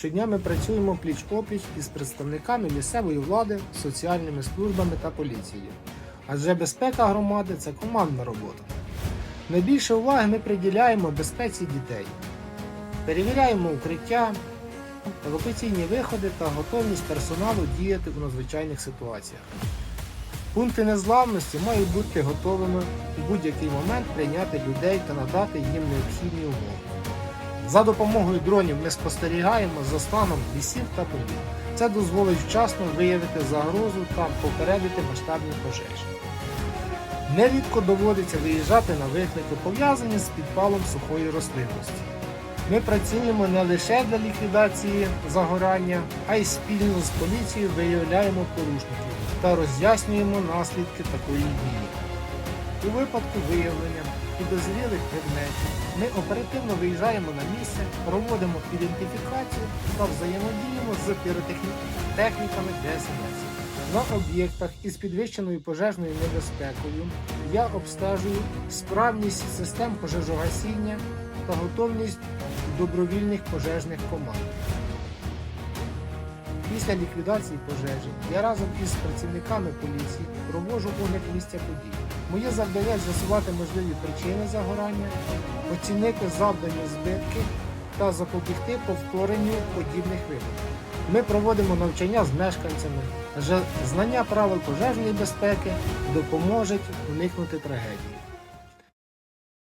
Щодня ми працюємо пліч-опліч із представниками місцевої влади, соціальними службами та поліцією. Адже безпека громади це командна робота. Найбільше уваги ми приділяємо безпеці дітей. Перевіряємо укриття, евакуаційні виходи та готовність персоналу діяти у надзвичайних ситуаціях. Пункти незламності мають бути готовими у будь-який момент прийняти людей та надати їм необхідні умови. За допомогою дронів ми спостерігаємо за станом лісів та полів. Це дозволить вчасно виявити загрозу та попередити масштабні пожежі. Нерідко доводиться виїжджати на виклики, пов'язані з підпалом сухої рослинності. Ми працюємо не лише для ліквідації загорання, а й спільно з поліцією виявляємо порушників та роз'яснюємо наслідки такої дії. У випадку виявлення підозрілих предметів ми оперативно виїжджаємо на місце, проводимо ідентифікацію та взаємодіємо з піротехніками ДСНС. На об'єктах із підвищеною пожежною небезпекою я обстежую справність систем пожежогасіння та готовність добровільних пожежних команд. Після ліквідації пожежі я разом із працівниками поліції проводжу огляд місця подій. Моє завдання з'ясувати можливі причини загорання, оцінити завдані збитки та запобігти повторенню подібних випадків. Ми проводимо навчання з мешканцями, знання правил пожежної безпеки допоможуть уникнути трагедії.